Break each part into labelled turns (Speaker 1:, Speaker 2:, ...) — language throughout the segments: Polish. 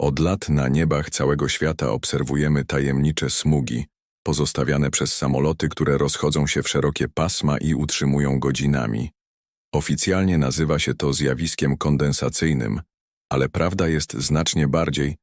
Speaker 1: Od lat na niebach całego świata obserwujemy tajemnicze smugi, pozostawiane przez samoloty, które rozchodzą się w szerokie pasma i utrzymują godzinami. Oficjalnie nazywa się to zjawiskiem kondensacyjnym, ale prawda jest znacznie bardziej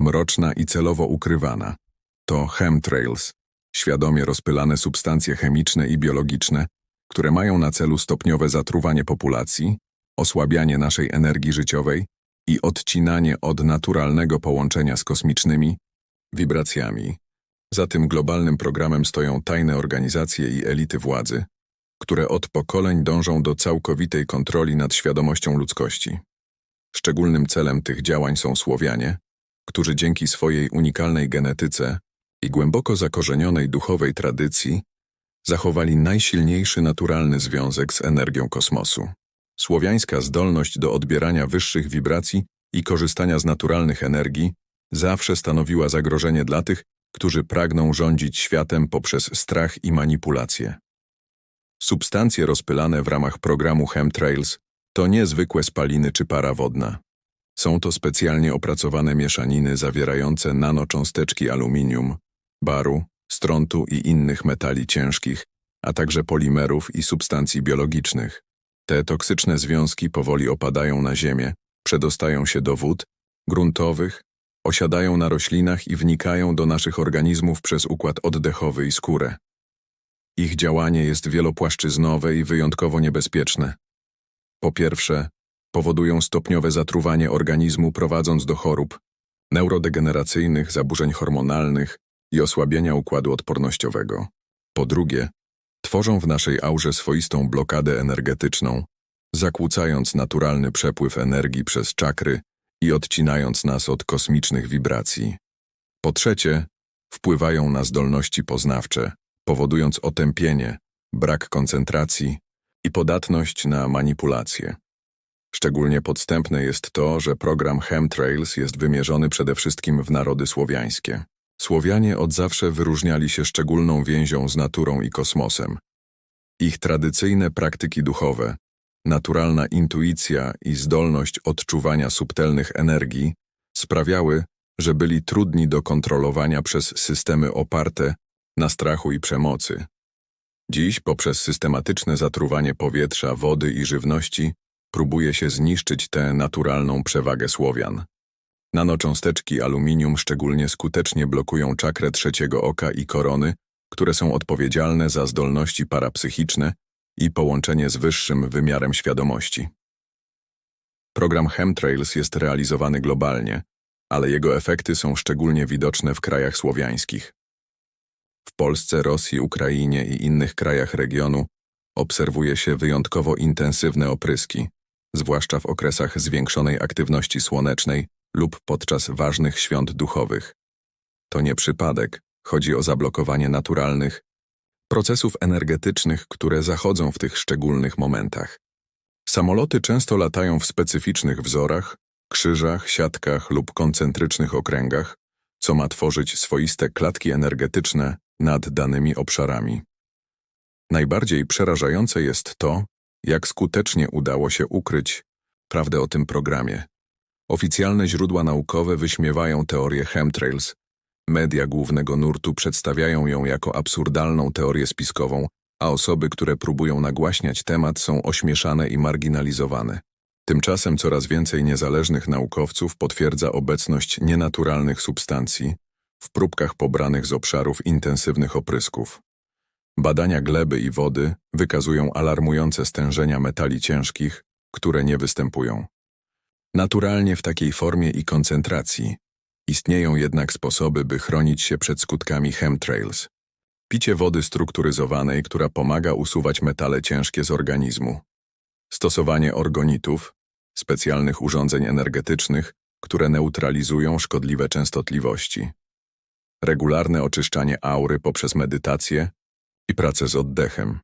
Speaker 1: mroczna i celowo ukrywana. To chemtrails, świadomie rozpylane substancje chemiczne i biologiczne, które mają na celu stopniowe zatruwanie populacji, osłabianie naszej energii życiowej i odcinanie od naturalnego połączenia z kosmicznymi wibracjami. Za tym globalnym programem stoją tajne organizacje i elity władzy, które od pokoleń dążą do całkowitej kontroli nad świadomością ludzkości. Szczególnym celem tych działań są Słowianie, którzy dzięki swojej unikalnej genetyce i głęboko zakorzenionej duchowej tradycji zachowali najsilniejszy naturalny związek z energią kosmosu. Słowiańska zdolność do odbierania wyższych wibracji i korzystania z naturalnych energii zawsze stanowiła zagrożenie dla tych, którzy pragną rządzić światem poprzez strach i manipulacje. Substancje rozpylane w ramach programu Chemtrails to niezwykłe spaliny czy para wodna. Są to specjalnie opracowane mieszaniny zawierające nanocząsteczki aluminium, baru, strontu i innych metali ciężkich, a także polimerów i substancji biologicznych. Te toksyczne związki powoli opadają na ziemię, przedostają się do wód gruntowych, osiadają na roślinach i wnikają do naszych organizmów przez układ oddechowy i skórę. Ich działanie jest wielopłaszczyznowe i wyjątkowo niebezpieczne. Po pierwsze, powodują stopniowe zatruwanie organizmu prowadząc do chorób neurodegeneracyjnych, zaburzeń hormonalnych i osłabienia układu odpornościowego. Po drugie, tworzą w naszej aurze swoistą blokadę energetyczną, zakłócając naturalny przepływ energii przez czakry i odcinając nas od kosmicznych wibracji. Po trzecie, wpływają na zdolności poznawcze, powodując otępienie, brak koncentracji i podatność na manipulacje. Szczególnie podstępne jest to, że program Chemtrails jest wymierzony przede wszystkim w narody słowiańskie. Słowianie od zawsze wyróżniali się szczególną więzią z naturą i kosmosem. Ich tradycyjne praktyki duchowe, naturalna intuicja i zdolność odczuwania subtelnych energii sprawiały, że byli trudni do kontrolowania przez systemy oparte na strachu i przemocy. Dziś poprzez systematyczne zatruwanie powietrza, wody i żywności próbuje się zniszczyć tę naturalną przewagę Słowian. Nanocząsteczki aluminium szczególnie skutecznie blokują czakrę trzeciego oka i korony, które są odpowiedzialne za zdolności parapsychiczne i połączenie z wyższym wymiarem świadomości. Program Chemtrails jest realizowany globalnie, ale jego efekty są szczególnie widoczne w krajach słowiańskich. W Polsce, Rosji, Ukrainie i innych krajach regionu obserwuje się wyjątkowo intensywne opryski, zwłaszcza w okresach zwiększonej aktywności słonecznej lub podczas ważnych świąt duchowych. To nie przypadek, chodzi o zablokowanie naturalnych procesów energetycznych, które zachodzą w tych szczególnych momentach. Samoloty często latają w specyficznych wzorach, krzyżach, siatkach lub koncentrycznych okręgach, co ma tworzyć swoiste klatki energetyczne nad danymi obszarami. Najbardziej przerażające jest to, jak skutecznie udało się ukryć prawdę o tym programie. Oficjalne źródła naukowe wyśmiewają teorię chemtrails, media głównego nurtu przedstawiają ją jako absurdalną teorię spiskową, a osoby, które próbują nagłaśniać temat są ośmieszane i marginalizowane. Tymczasem coraz więcej niezależnych naukowców potwierdza obecność nienaturalnych substancji w próbkach pobranych z obszarów intensywnych oprysków. Badania gleby i wody wykazują alarmujące stężenia metali ciężkich, które nie występują. Naturalnie w takiej formie i koncentracji istnieją jednak sposoby, by chronić się przed skutkami chemtrails. Picie wody strukturyzowanej, która pomaga usuwać metale ciężkie z organizmu. Stosowanie orgonitów, specjalnych urządzeń energetycznych, które neutralizują szkodliwe częstotliwości. Regularne oczyszczanie aury poprzez medytację i pracę z oddechem.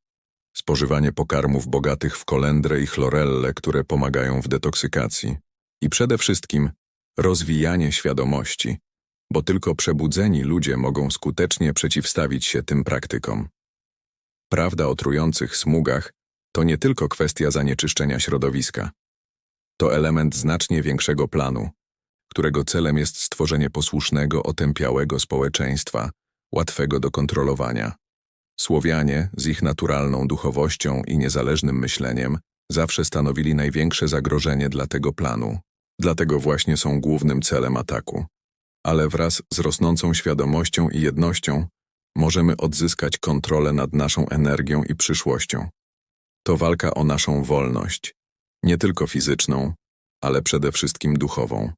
Speaker 1: Spożywanie pokarmów bogatych w kolendrę i chlorelle, które pomagają w detoksykacji. I przede wszystkim rozwijanie świadomości, bo tylko przebudzeni ludzie mogą skutecznie przeciwstawić się tym praktykom. Prawda o trujących smugach to nie tylko kwestia zanieczyszczenia środowiska. To element znacznie większego planu, którego celem jest stworzenie posłusznego, otępiałego społeczeństwa, łatwego do kontrolowania. Słowianie, z ich naturalną duchowością i niezależnym myśleniem, zawsze stanowili największe zagrożenie dla tego planu. Dlatego właśnie są głównym celem ataku. Ale wraz z rosnącą świadomością i jednością możemy odzyskać kontrolę nad naszą energią i przyszłością. To walka o naszą wolność, nie tylko fizyczną, ale przede wszystkim duchową.